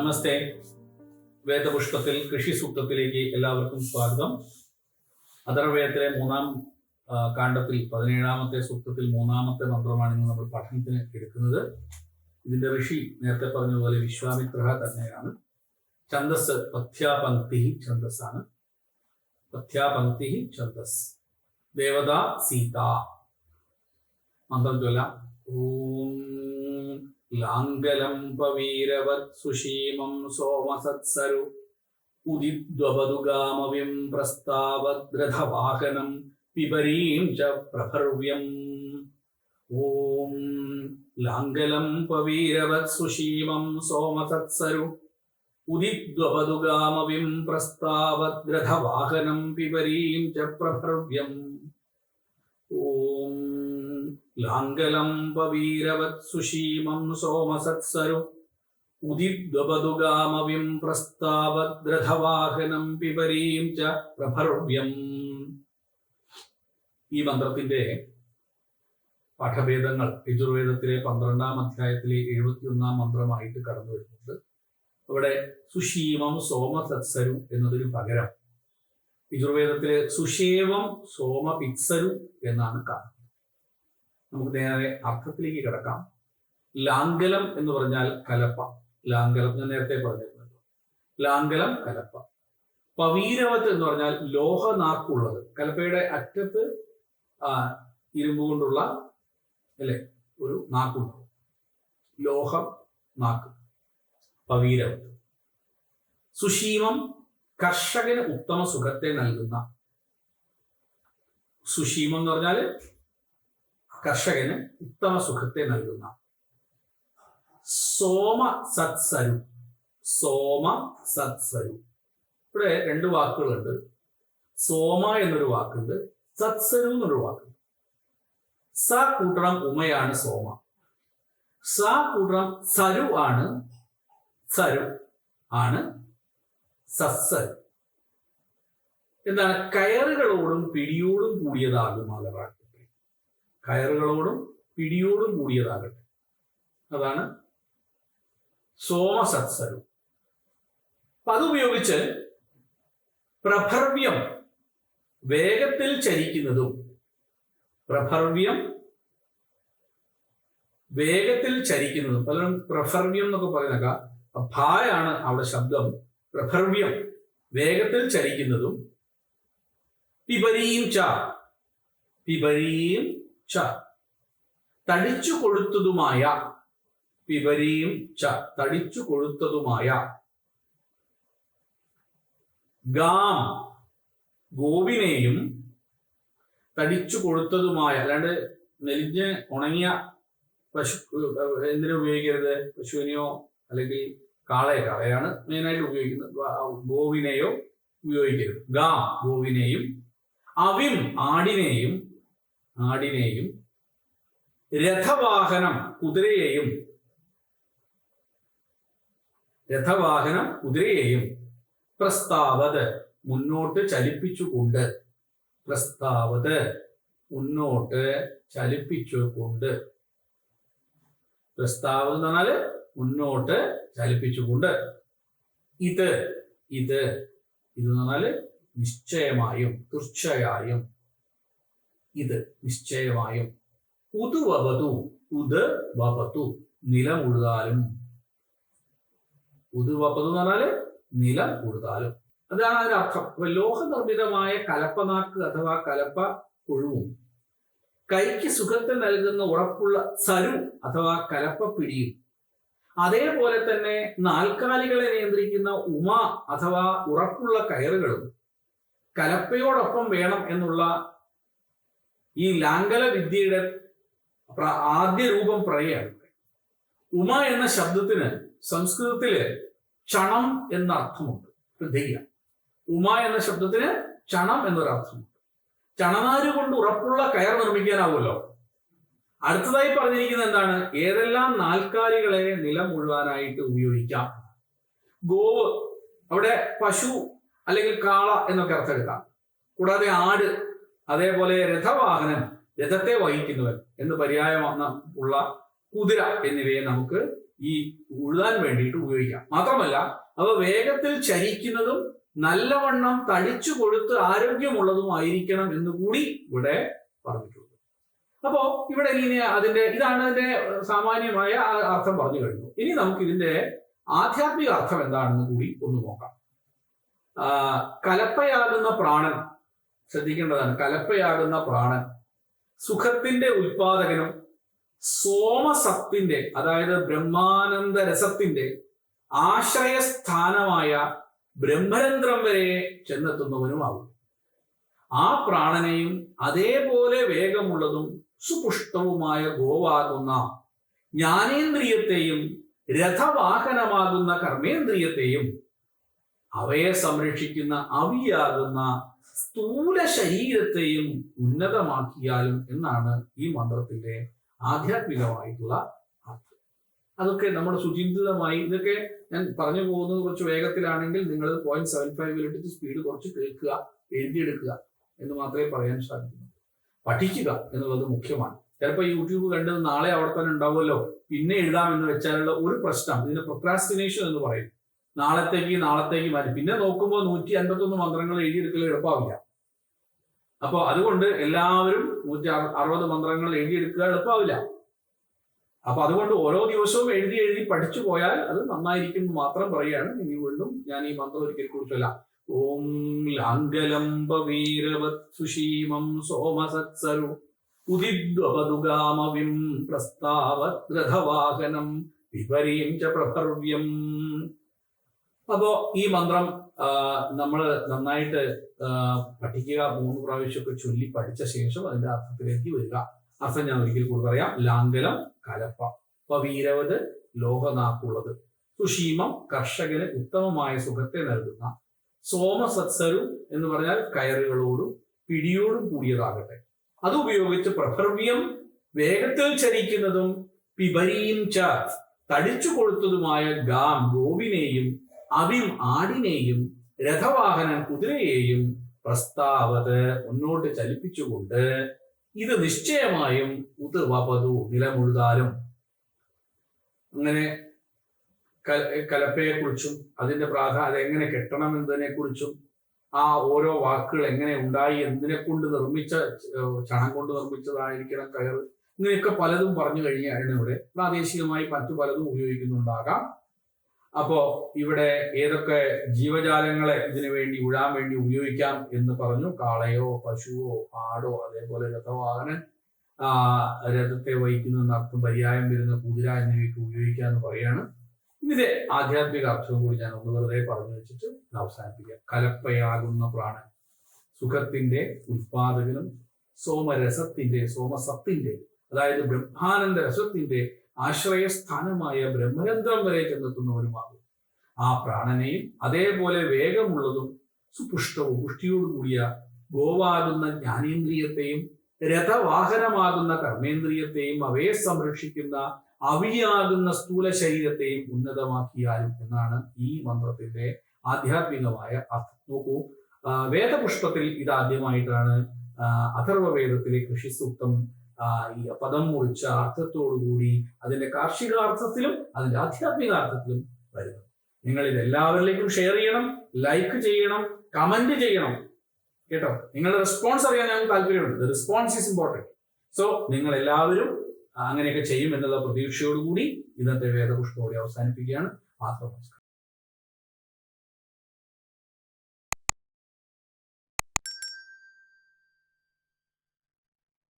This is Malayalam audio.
നമസ്തേ. വേദപുഷ്പത്തിൽ കൃഷി സൂക്തത്തിലേക്ക് എല്ലാവർക്കും സ്വാഗതം. അതർവേദത്തിലെ മൂന്നാം കാണ്ഡത്തിൽ പതിനേഴാമത്തെ സൂക്തത്തിൽ മൂന്നാമത്തെ മന്ത്രമാണ് ഇന്ന് നമ്മൾ പഠനത്തിന് എടുക്കുന്നത്. ഇതിന്റെ ഋഷി നേരത്തെ പറഞ്ഞതുപോലെ വിശ്വാമിത്ര തന്നെയാണ്. ഛന്ദസ് പഥ്യാപങ്ക്തി ഛന്ദസ്സാണ്. പഥ്യാപങ്ക്തി ഛന്ദസ്. ദേവത സീത. മന്ത്രം ചൊല്ലാം. ഓം ലാംഗലം പവീരവത് സുഷീമം സോമസത്സരു ഉദിദ്വപതുഗാമവിം പ്രസ്താവദ്രഥവാഹനം പിപരീം ച പ്രഭർവ്യം. ഓം ലാംഗലം പവീരവത് സുഷീമം സോമസത്സരു ഉദിദ്വപതുഗാമവിം പ്രസ്താവദ്രഥവാഹനം പിബരീം ച പ്രഭർവ്യം ഓം ലാംഗലം പവീരവത് സുഷീമം സോമസത്സരു ഉദിദ്വപതുഗാമവിം പ്രസ്താവദ്രഥവാഹനം പിബരീം ച പ്രഭർവ്യം. ഈ മന്ത്രത്തിന്റെ പാഠഭേദങ്ങൾ യജുർവേദത്തിലെ പന്ത്രണ്ടാം അധ്യായത്തിലെ എഴുപത്തിയൊന്നാം മന്ത്രമായിട്ട് കടന്നു വരുന്നുണ്ട്. അവിടെ സുഷീമം സോമസത്സരു എന്നതിന് പകരം. യജുർവേദത്തിലെ സുഷേവം സോമപിത്സരു എന്നാണ് കാണുന്നത്. നമുക്ക് നേരെ അർത്ഥത്തിലേക്ക് കിടക്കാം. ലാംഗലം എന്ന് പറഞ്ഞാൽ കലപ്പ. ലാംഗലം ഞാൻ നേരത്തെ പറഞ്ഞിരുന്നല്ലോ. ലാംഗലം കലപ്പ. പവീരവത്ത് എന്ന് പറഞ്ഞാൽ ലോഹ ലോഹനാക്കുള്ളത് കലപ്പയുടെ അറ്റത്ത് ഇരുമ്പ് കൊണ്ടുള്ള അല്ലെ ഒരു നാക്കുണ്ടാവും ലോഹം നാക്ക്. പവീരവത്ത്. സുഷീമം കർഷകന് ഉത്തമ സുഖത്തെ നൽകുന്ന. സുഷീമം എന്ന് പറഞ്ഞാൽ കർഷകന് ഉത്തമ സുഖത്തെ നൽകുന്ന. സോമ സത്സരു. സോമ സത്സരു. ഇവിടെ രണ്ട് വാക്കുകളുണ്ട്. സോമ എന്നൊരു വാക്കുണ്ട്. സത്സരു എന്നൊരു വാക്കുണ്ട്. സ കൂട്ടണം ഉമയാണ് സോമ. സ കൂട്ടണം സരു ആണ് സരു ആണ് സത്സരു. എന്താണ്? കയറുകളോടും പിടിയോടും കൂടിയതാകുമാകട്ടെ കയറുകളോടും പിടിയോടും കൂടിയതാകട്ടെ. അതാണ് സോമസത്സരു. അപ്പൊ അതുപയോഗിച്ച് പ്രഭർവ്യം വേഗത്തിൽ ചരിക്കുന്നതും പ്രഭർവ്യം വേഗത്തിൽ ചരിക്കുന്നതും പലരും പ്രഭർവ്യം എന്നൊക്കെ പറയുന്നേക്ക. ഭായാണ് അവിടെ ശബ്ദം. പ്രഭർവ്യം വേഗത്തിൽ ചരിക്കുന്നതും പിപരീം ച ച. തടിച്ചു കൊഴുത്തതുമായ പിവരിയും ച. തടിച്ചു കൊഴുത്തതുമായ ഗാം ഗോവിനെയും തടിച്ചു കൊഴുത്തതുമായ അല്ലാണ്ട് നെലിഞ്ഞ് ഉണങ്ങിയ പശു എന്തിനു ഉപയോഗിക്കരുത്? പശുവിനെയോ അല്ലെങ്കിൽ കാളയെ കാളയാണ് മെയിനായിട്ട് ഉപയോഗിക്കുന്നത്. ഗോവിനെയോ ഉപയോഗിക്കരുത്. ഗാ ഗോവിനെയും അവിം ആടിനെയും ആടിനെയും രഥവാഹനം കുതിരയെയും രഥവാഹനം കുതിരയെയും പ്രസ്താവത് മുന്നോട്ട് ചലിപ്പിച്ചുകൊണ്ട് പ്രസ്താവത് മുന്നോട്ട് ചലിപ്പിച്ചുകൊണ്ട് പ്രസ്താവത് എന്ന് പറഞ്ഞാൽ മുന്നോട്ട് ചലിപ്പിച്ചുകൊണ്ട്. ഇത് ഇത് ഇത് എന്ന് പറഞ്ഞാൽ നിശ്ചയമായും തീർച്ചയായും ഇത് നിശ്ചയമായും ഉതുവതു ഉത് വപതു നിലമുഴുതാലും ഉതുവപതു എന്ന് പറഞ്ഞാൽ നിലം ഉഴുതാലും. അതാണ് അതിന്റെ അർത്ഥം. അപ്പൊ ലോഹനിർമ്മിതമായ കലപ്പനാക്ക് അഥവാ കലപ്പ കൊഴുവും കൈക്ക് സുഖത്തെ നൽകുന്ന ഉറപ്പുള്ള സരു അഥവാ കലപ്പ പിടിയും. അതേപോലെ തന്നെ നാൽക്കാലികളെ നിയന്ത്രിക്കുന്ന ഉമ അഥവാ ഉറപ്പുള്ള കയറുകളും കലപ്പയോടൊപ്പം വേണം എന്നുള്ള ഈ ലാംഗല വിദ്യയുടെ ആദ്യ രൂപം പ്രയാണ് ഉമ എന്ന ശബ്ദത്തിന് സംസ്കൃതത്തിൽ ക്ഷണം എന്ന അർത്ഥമുണ്ട് ശ്രദ്ധിക്കുക ഉമ എന്ന ശബ്ദത്തിന് ക്ഷണം എന്നൊരർത്ഥമുണ്ട്. ചണനാര് കൊണ്ട് ഉറപ്പുള്ള കയർ നിർമ്മിക്കാനാവുമല്ലോ. അടുത്തതായി പറഞ്ഞിരിക്കുന്ന എന്താണ്? ഏതെല്ലാം നാൽക്കാലികളെ നിലം മുഴുവാനായിട്ട് ഉപയോഗിക്കാം? ഗോവ് അവിടെ പശു അല്ലെങ്കിൽ കാള എന്നൊക്കെ അർത്ഥം എടുക്കാം. കൂടാതെ ആട് അതേപോലെ രഥവാഹനം രഥത്തെ വഹിക്കുന്നവൻ എന്ന് പര്യായമാണ് ഉള്ള കുതിര എന്നിവയെ നമുക്ക് ഈ ഉഴുതാൻ വേണ്ടിയിട്ട് ഉപയോഗിക്കാം. മാത്രമല്ല അവ വേഗത്തിൽ ചരിക്കുന്നതും നല്ലവണ്ണം തടിച്ചു കൊടുത്ത് ആരോഗ്യമുള്ളതുമായിരിക്കണം എന്ന് കൂടി ഇവിടെ പറഞ്ഞിട്ടുണ്ട്. അപ്പോ ഇവിടെ ഇനി അതിന്റെ ഇതാണ് അതിന്റെ സാമാന്യമായ അർത്ഥം പറഞ്ഞു കഴിഞ്ഞു. ഇനി നമുക്ക് ഇതിന്റെ ആധ്യാത്മിക അർത്ഥം എന്താണെന്ന് കൂടി ഒന്ന് നോക്കാം. കലപ്പയാകുന്ന പ്രാണൻ ശ്രദ്ധിക്കേണ്ടതാണ്. കലപ്പയാകുന്ന പ്രാണൻ സുഖത്തിന്റെ ഉൽപാദകനും സോമസത്തിന്റെ അതായത് ബ്രഹ്മാനന്ദ രസത്തിന്റെ ആശ്രയസ്ഥാനമായ ബ്രഹ്മരന്ധ്രം വരെ ചെന്നെത്തുന്നവനുമാകും ആ പ്രാണനെയും അതേപോലെ വേഗമുള്ളതും സുപുഷ്ടവുമായ ഗോവാകുന്ന ജ്ഞാനേന്ദ്രിയത്തെയും രഥവാഹനമാകുന്ന കർമ്മേന്ദ്രിയത്തെയും അവയെ സംരക്ഷിക്കുന്ന അവിയാകുന്ന സ്ഥൂല ശരീരത്തെയും ഉന്നതമാക്കിയാലും എന്നാണ് ഈ മന്ത്രത്തിന്റെ ആധ്യാത്മികമായിട്ടുള്ള അർത്ഥം. അതൊക്കെ നമ്മുടെ സുചിന്തിതമായി ഇതൊക്കെ ഞാൻ പറഞ്ഞു പോകുന്നത് കുറച്ച് വേഗത്തിലാണെങ്കിൽ നിങ്ങൾ പോയിന്റ് സെവൻ ഫൈവിലിട്ട് സ്പീഡ് കുറച്ച് കേൾക്കുക എഴുതിയെടുക്കുക എന്ന് മാത്രമേ പറയാൻ സാധിക്കൂ. പഠിക്കുക എന്നുള്ളത് മുഖ്യമാണ്. ചിലപ്പോൾ യൂട്യൂബ് കണ്ടത് നാളെ അവിടെ തന്നെ ഉണ്ടാവുമല്ലോ. പിന്നെ എഴുതാം എന്ന് വെച്ചാലുള്ള ഒരു പ്രശ്നം ഇതിന് പ്രൊക്രാസ്റ്റിനേഷൻ എന്ന് പറയും. നാളത്തേക്ക് നാളത്തേക്ക് മാറ്റി പിന്നെ നോക്കുമ്പോൾ നൂറ്റി അൻപത്തൊന്ന് മന്ത്രങ്ങൾ എഴുതിയെടുക്കൽ എളുപ്പമാവില്ല. അപ്പോൾ അതുകൊണ്ട് എല്ലാവരും നൂറ്റി അറു- അറുപത് മന്ത്രങ്ങൾ എഴുതിയെടുക്കുക എളുപ്പമാവില്ല. അപ്പൊ അതുകൊണ്ട് ഓരോ ദിവസവും എഴുതി എഴുതി പഠിച്ചു പോയാൽ അത് നന്നായിരിക്കും എന്ന് മാത്രം പറയുകയാണ്. ഇനി വീണ്ടും ഞാൻ ഈ മന്ത്രം ഒരിക്കൽ കുറിച്ചല്ല ഓം ലാംഗലംബ വീരവത് സുഷീമം സോമസത്സരു ഉദിദ്വപതുഗാമവിം പ്രസ്താവത് രഥവാഹനം വിപരീം അപ്പോ ഈ മന്ത്രം നമ്മൾ നന്നായിട്ട് പഠിക്കുക മൂന്ന് പ്രാവശ്യമൊക്കെ ചൊല്ലി പഠിച്ച ശേഷം അതിന്റെ അർത്ഥത്തിലേക്ക് വരിക. അർത്ഥം ഞാൻ ഒരിക്കൽ കൂടി പറയാം. ലാംഗലം കലപ്പ. അപ്പൊ വീരവത് ലോകനാക്കുള്ളത്. സുഷീമം കർഷകന് ഉത്തമമായ സുഖത്തെ നൽകുന്ന സോമസത്സരു എന്ന് പറഞ്ഞാൽ കയറുകളോടും പിടിയോടും കൂടിയതാകട്ടെ. അത് ഉപയോഗിച്ച് പ്രഭർവ്യം വേഗത്തിൽ ചരിക്കുന്നതും പിബരിയും ച തടിച്ചു കൊളുത്തതുമായ ഗാം ഗോവിനെയും അവിം ആടിനെയും രഥവാഹനൻ കുതിരയെയും പ്രസ്താവത് മുന്നോട്ട് ചലിപ്പിച്ചുകൊണ്ട് ഇത് നിശ്ചയമായും ഉതുവപതു നിലമുഴുതാലും അങ്ങനെ കലപ്പയെ കുറിച്ചും അതിന്റെ പ്രാധാന്യം എങ്ങനെ കെട്ടണം എന്നതിനെ കുറിച്ചും ആ ഓരോ വാക്കുകൾ എങ്ങനെ ഉണ്ടായി എന്തിനെ കൊണ്ട് നിർമ്മിച്ച ചണം കൊണ്ട് നിർമ്മിച്ചതായിരിക്കണം കയർ ഇങ്ങനെയൊക്കെ പലതും പറഞ്ഞു കഴിഞ്ഞാണ് ഇവിടെ പ്രാദേശികമായി മറ്റു പലതും ഉപയോഗിക്കുന്നുണ്ടാകാം. അപ്പോ ഇവിടെ ഏതൊക്കെ ജീവജാലങ്ങളെ ഇതിനു വേണ്ടി ഉഴാൻ വേണ്ടി ഉപയോഗിക്കാം എന്ന് പറഞ്ഞു. കാളയോ പശുവോ ആടോ അതേപോലെ രഥവാഹനൻ രഥത്തെ വഹിക്കുന്ന അർത്ഥം പര്യായം വരുന്ന കുതിര എന്നിവയ്ക്ക് ഉപയോഗിക്കാം എന്ന് പറയാണ്. ഇതിന്റെ ആധ്യാത്മിക അർത്ഥം കൂടി ഞാൻ ഒന്ന് വെറുതെ പറഞ്ഞു വെച്ചിട്ട് അവസാനിപ്പിക്കാം. കലപ്പയാകുന്ന പ്രാണൻ സുഖത്തിന്റെ ഉത്പാദകനും സോമരസത്തിന്റെ സോമസത്തിന്റെ അതായത് ബ്രഹ്മാനന്ദ രസത്തിന്റെ ആശ്രയസ്ഥാനമായ ബ്രഹ്മരന്ധ്രം വരെ ചെന്നെത്തുന്നവരുമാകും ആ പ്രാണനെയും അതേപോലെ വേഗമുള്ളതും സുപുഷ്ടവും പുഷ്ടിയോടുകൂടിയ ഗോവാകുന്ന ജ്ഞാനേന്ദ്രിയത്തെയും രഥവാഹനമാകുന്ന കർമ്മേന്ദ്രിയത്തെയും അവയെ സംരക്ഷിക്കുന്ന അവിയാകുന്ന സ്ഥൂല ശരീരത്തെയും ഉന്നതമാക്കിയാലും എന്നാണ് ഈ മന്ത്രത്തിന്റെ ആധ്യാത്മികമായ അർത്ഥം. നോക്കൂ വേദപുഷ്പത്തിൽ ഇതാദ്യമായിട്ടാണ് ആ, അഥർവ വേദത്തിലെ കൃഷി സൂക്തം ഈ പദം മുറിച്ച അർത്ഥത്തോടുകൂടി അതിന്റെ കാർഷികാർത്ഥത്തിലും അതിന്റെ ആധ്യാത്മിക അർത്ഥത്തിലും വരുന്നു. നിങ്ങൾ ഇത് എല്ലാവരിലേക്കും ഷെയർ ചെയ്യണം ലൈക്ക് ചെയ്യണം കമന്റ് ചെയ്യണം. കേട്ടോ? നിങ്ങളുടെ റെസ്പോൺസ് അറിയാൻ ഞങ്ങൾക്ക് താല്പര്യമുണ്ട്. റെസ്പോൺസ് ഈസ് ഇമ്പോർട്ടന്റ് സോ നിങ്ങൾ എല്ലാവരും അങ്ങനെയൊക്കെ ചെയ്യും എന്നുള്ള പ്രതീക്ഷയോടുകൂടി ഇന്നത്തെ വേദപുഷ്പോടെ അവസാനിപ്പിക്കുകയാണ്. മാത്രം